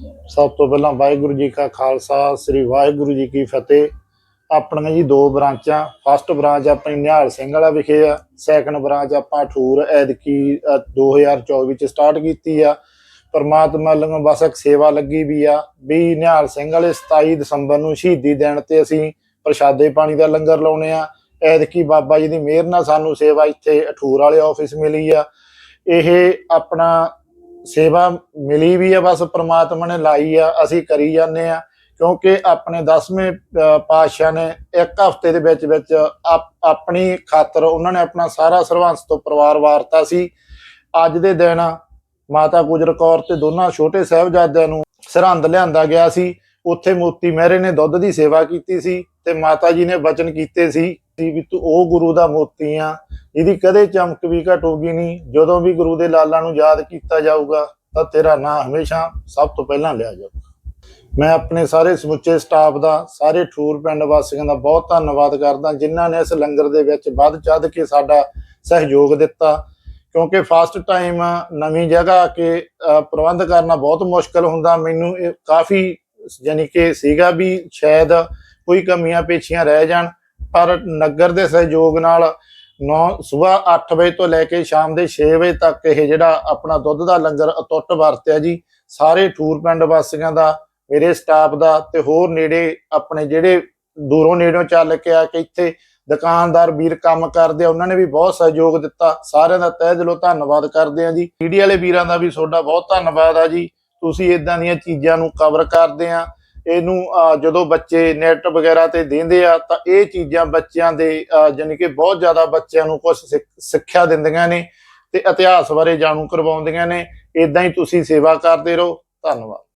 ਸਭ ਤੋਂ ਪਹਿਲਾਂ ਵਾਹਿਗੁਰੂ ਜੀ ਕਾ ਖਾਲਸਾ, ਸ੍ਰੀ ਵਾਹਿਗੁਰੂ ਜੀ ਕੀ ਫਤਿਹ। ਆਪਣੀਆਂ ਜੀ ਦੋ ਬ੍ਰਾਂਚਾਂ ਫਸਟ ਬ੍ਰਾਂਚ ਆਪਣੀ ਨਿਹਾਲ ਸਿੰਘ ਵਾਲਾ ਵਿਖੇ ਆ ਸੈਕੰਡ ਬ੍ਰਾਂਚ ਆਪਾਂ ਠੂਰ ਐਦਕੀ 2024 ਚ ਸਟਾਰਟ ਕੀਤੀ ਆ। ਪਰਮਾਤਮਾ ਵੱਲੋਂ ਬਸ ਇੱਕ ਸੇਵਾ ਲੱਗੀ ਵੀ ਆ ਵੀ ਨਿਹਾਲ ਸਿੰਘ ਵਾਲੇ 27 ਦਸੰਬਰ ਨੂੰ ਸ਼ਹੀਦੀ ਦਿਨ ਤੇ ਅਸੀਂ ਪ੍ਰਸ਼ਾਦੇ ਪਾਣੀ ਦਾ ਲੰਗਰ ਲਾਉਣੇ ਆ। ਐਦਕੀ ਬਾਬਾ ਜੀ ਦੀ ਮਿਹਰ ਨਾਲ ਸਾਨੂੰ ਸੇਵਾ ਇੱਥੇ ਅਠੂਰ ਵਾਲੇ ਆਫਿਸ ਮਿਲੀ ਆ। ਇਹ ਆਪਣਾ ਸੇਵਾ ਮਿਲੀ ਵੀ ਆ, ਬਸ ਪ੍ਰਮਾਤਮਾ ਨੇ ਲਾਈ ਆ, ਅਸੀਂ ਕਰੀ ਜਾਂਦੇ ਆ। ਕਿਉਂਕਿ ਆਪਣੇ 10ਵੇਂ ਪਾਤਸ਼ਾਹ ਨੇ ਇੱਕ ਹਫ਼ਤੇ ਦੇ ਵਿੱਚ ਵਿੱਚ ਆਪਣੀ ਖਾਤਰ ਉਹਨਾਂ ਨੇ ਆਪਣਾ ਸਾਰਾ ਸਰਵੰਸ ਤੋਂ ਪਰਿਵਾਰ ਵਾਰਤਾ ਸੀ। ਅੱਜ ਦੇ ਦਿਨ ਮਾਤਾ ਗੁਜਰ ਕੌਰ ਤੇ ਦੋਨਾਂ ਛੋਟੇ ਸਾਹਿਬਜ਼ਾਦਿਆਂ ਨੂੰ ਸਰਹੰਦ ਲਿਆਂਦਾ ਗਿਆ ਸੀ। ਉੱਥੇ ਮੋਤੀ ਮਹਿਰੇ ਨੇ ਦੁੱਧ ਦੀ ਸੇਵਾ ਕੀਤੀ ਸੀ ਤੇ ਮਾਤਾ ਜੀ ਨੇ ਵਚਨ ਕੀਤੇ ਸੀ ਸੀ ਵੀ ਤੂੰ ਉਹ ਗੁਰੂ ਦਾ ਮੋਤੀ ਆ ਇਹਦੀ ਕਦੇ ਚਮਕ ਵੀ ਘਟੂਗੀ ਨਹੀਂ। ਜਦੋਂ ਵੀ ਗੁਰੂ ਦੇ ਲਾਲਾਂ ਨੂੰ ਯਾਦ ਕੀਤਾ ਜਾਊਗਾ, ਤਾਂ ਤੇਰਾ ਨਾਂ ਹਮੇਸ਼ਾ ਸਭ ਤੋਂ ਪਹਿਲਾਂ ਲਿਆ ਜਾਊਗਾ। ਮੈਂ ਆਪਣੇ ਸਾਰੇ ਸਮੁੱਚੇ ਸਟਾਫ ਦਾ, ਸਾਰੇ ਠੂਰ ਪਿੰਡ ਵਾਸੀਆਂ ਦਾ ਬਹੁਤ ਧੰਨਵਾਦ ਕਰਦਾ, ਜਿਨ੍ਹਾਂ ਨੇ ਇਸ ਲੰਗਰ ਦੇ ਵਿੱਚ ਵੱਧ ਚੜ੍ਹ ਕੇ ਸਾਡਾ ਸਹਿਯੋਗ ਦਿੱਤਾ। ਕਿਉਂਕਿ ਫਸਟ ਟਾਈਮ ਨਵੀਂ ਜਗ੍ਹਾ ਆ ਕੇ ਪ੍ਰਬੰਧ ਕਰਨਾ ਬਹੁਤ ਮੁਸ਼ਕਲ ਹੁੰਦਾ। ਮੈਨੂੰ ਇਹ ਕਾਫੀ ਯਾਨੀ ਕਿ ਸੀਗਾ ਵੀ ਸ਼ਾਇਦ ਕੋਈ ਕਮੀਆਂ ਪੇਛੀਆਂ ਰਹਿ ਜਾਣ, ਪਰ ਨਗਰ ਦੇ ਸਹਿਯੋਗ ਨਾਲ 9 ਸਵੇਰ 8 ਵਜੇ ਤੋਂ ਲੈ ਕੇ ਸ਼ਾਮ ਦੇ 6 ਵਜੇ ਤੱਕ ਇਹ ਜਿਹੜਾ ਆਪਣਾ ਦੁੱਧ ਦਾ ਲੰਗਰ ਅਟੁੱਟ ਵਰਤਿਆ ਜੀ। ਸਾਰੇ ਠੂਰ ਪਿੰਡ ਵਾਸੀਆਂ ਦਾ, ਮੇਰੇ ਸਟਾਫ ਦਾ ਤੇ ਹੋਰ ਨੇੜੇ ਆਪਣੇ ਜਿਹੜੇ ਦੂਰੋਂ ਨੇੜੋਂ ਚੱਲ ਕੇ ਆ ਕੇ ਇੱਥੇ ਦੁਕਾਨਦਾਰ, ਵੀਰ ਕੰਮ ਕਰਦੇ ਆ, ਉਹਨਾਂ ਨੇ ਵੀ ਬਹੁਤ ਸਹਿਯੋਗ ਦਿੱਤਾ। ਸਾਰਿਆਂ ਦਾ ਤਹਿ ਦਿਲੋਂ ਧੰਨਵਾਦ ਕਰਦੇ ਆ ਜੀ। ਮੀਡੀਆ ਵਾਲੇ ਵੀਰਾਂ ਦਾ ਵੀ ਤੁਹਾਡਾ ਬਹੁਤ ਧੰਨਵਾਦ ਆ ਜੀ। ਤੁਸੀਂ ਇਦਾਂ ਦੀਆਂ ਚੀਜ਼ਾਂ ਨੂੰ ਕਵਰ ਕਰਦੇ ਆ। ਇਹਨੂੰ ਜਦੋਂ ਬੱਚੇ ਨੈਟ ਵਗੈਰਾ ਤੇ ਦਿੰਦੇ ਆ ਤਾਂ ਇਹ ਚੀਜ਼ਾਂ ਬੱਚਿਆਂ ਦੇ ਅਹ, ਜਾਣੀ ਕਿ ਬਹੁਤ ਜ਼ਿਆਦਾ ਬੱਚਿਆਂ ਨੂੰ ਕੁਝ ਸਿੱਖਿਆ ਦਿੰਦੀਆਂ ਨੇ ਤੇ ਇਤਿਹਾਸ ਬਾਰੇ ਜਾਣੂ ਕਰਵਾਉਂਦੀਆਂ ਨੇ। ਇਦਾਂ ਹੀ ਤੁਸੀਂ ਸੇਵਾ ਕਰਦੇ ਰਹੋ। ਧੰਨਵਾਦ।